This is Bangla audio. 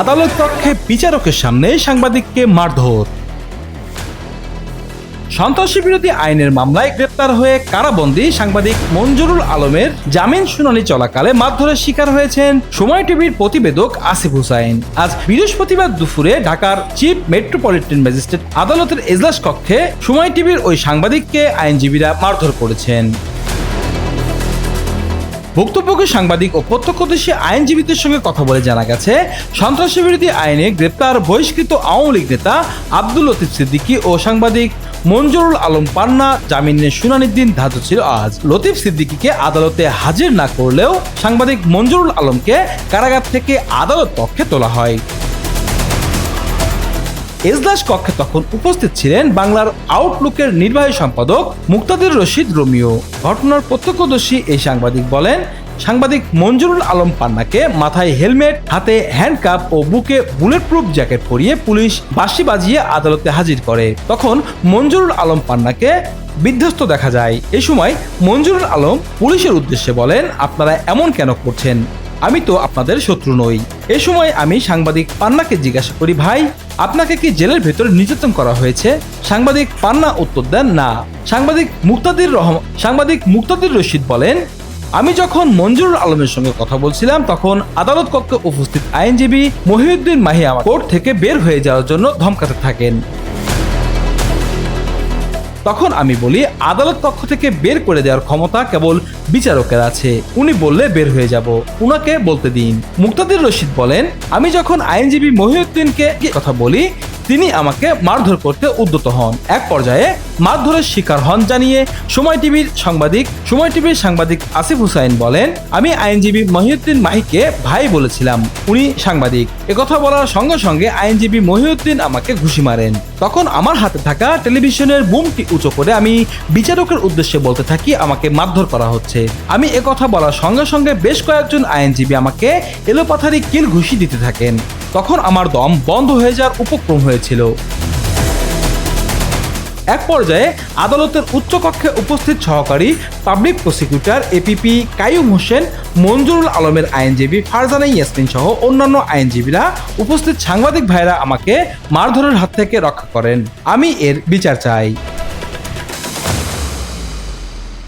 আদালত কক্ষে বিচারকের সামনে সাংবাদিককে মারধর। সন্ত্রাসী বিরোধী আইনের মামলায় গ্রেপ্তার হয়ে কারাবন্দী সাংবাদিক মঞ্জুরুল আলমের জামিন শুনানি চলাকালে মারধরের শিকার হয়েছেন সময় টিভির প্রতিবেদক আসিফ হুসাইন। আজ বৃহস্পতিবার দুপুরে ঢাকার চিফ মেট্রোপলিটন ম্যাজিস্ট্রেট আদালতের এজলাস কক্ষে সময় টিভির ওই সাংবাদিককে আইনজীবীরা মারধর করেছেন। ভুক্তভোগী সাংবাদিক ও প্রত্যক্ষদর্শী আইনজীবীদের সঙ্গে কথা বলে জানা গেছে, সন্ত্রাসী বিরোধী আইনে গ্রেপ্তার বহিষ্কৃত আওয়ামী লীগ নেতা আব্দুল লতিফ সিদ্দিকী ও সাংবাদিক মঞ্জুরুল আলম পান্না জামিনের শুনানির দিন ধার্য ছিল আজ। লতিফ সিদ্দিকীকে আদালতে হাজির না করলেও সাংবাদিক মঞ্জুরুল আলমকে কারাগার থেকে আদালত কক্ষে তোলা হয়। এজলাস কক্ষে তখন উপস্থিত ছিলেন বাংলার আউটলুকের নির্বাহী সম্পাদক মুক্তাদির রশিদ রোমিও। ঘটনার প্রত্যক্ষদর্শী এই সাংবাদিক বলেন সাংবাদিক মঞ্জুরুল আলম পান্নাকে মাথায় হেলমেট, হাতে হ্যান্ডকাপ ও বুকে বুলেট প্রুফ জ্যাকেট পরিয়ে পুলিশ বাঁশি বাজিয়ে আদালতে হাজির করে। তখন মঞ্জুরুল আলম পান্নাকে বিধ্বস্ত দেখা যায়। এ সময় মঞ্জুরুল আলম পুলিশের উদ্দেশ্যে বলেন, আপনারা এমন কেন করছেন? আমি তো আপনাদের শত্রু নই। এ সময় আমি সাংবাদিক পান্নাকে জিজ্ঞাসা করি, ভাই, আপনাকে কি জেলের ভেতরে নির্যাতন করা হয়েছে? সাংবাদিক পান্না উত্তর দেন, না। সাংবাদিক মুক্তাদির রহমান সাংবাদিক মুক্তাদির রশিদ বলেন আমি যখন মঞ্জুরুল আলমের সঙ্গে কথা বলছিলাম, তখন আদালত কক্ষে উপস্থিত আইনজীবী মহিউদ্দিন মাহি আমার কোর্ট থেকে বের হয়ে যাওয়ার জন্য ধমকাতে থাকেন। তখন আমি বলি, আদালত কক্ষ থেকে বের করে দেওয়ার ক্ষমতা কেবল বিচারকের আছে। উনি বললে বের হয়ে যাব। উনাকে বলতে দিন। মুক্তাদির রশিদ বলেন, আমি যখন আইনজীবী মহিউদ্দিনকে কথা বলি তিনি আমাকে মারধর করতে উদ্যত হন। এক পর্যায়ে মারধরের শিকার হন জানিয়ে সময় টিভির সাংবাদিক, সময় টিভির সাংবাদিক আসিফ হুসাইন বলেন, আমি আইনজীবী মহিউদ্দিন মাহিকে ভাই বলেছিলাম। উনি সাংবাদিক। একথা বলার সঙ্গে সঙ্গে আইনজীবী মহিউদ্দিন আমাকে ঘুষি মারেন। তখন আমার হাতে থাকা টেলিভিশনের বুমটি উঁচু করে আমি বিচারকের উদ্দেশ্যে বলতে থাকি, আমাকে মারধর করা হচ্ছে। আমি একথা বলার সঙ্গে সঙ্গে বেশ কয়েকজন আইনজীবী আমাকে এলোপাথারি কিল ঘুষি দিতে থাকেন। তখন আমার দম বন্ধ হয়ে যাওয়ার উপক্রম হয়েছিল। এক পর্যায়ে আদালতের উচ্চকক্ষে উপস্থিত সহকারী public prosecutor APP Kaiyum Hossain, Manjurul আলমের আইনজীবী ফারজানা ইয়াসমিন সহ অন্যান্য আইনজীবীরা উপস্থিত সাংবাদিক ভাইরা আমাকে মারধরের হাত থেকে রক্ষা করেন। আমি এর বিচার চাই।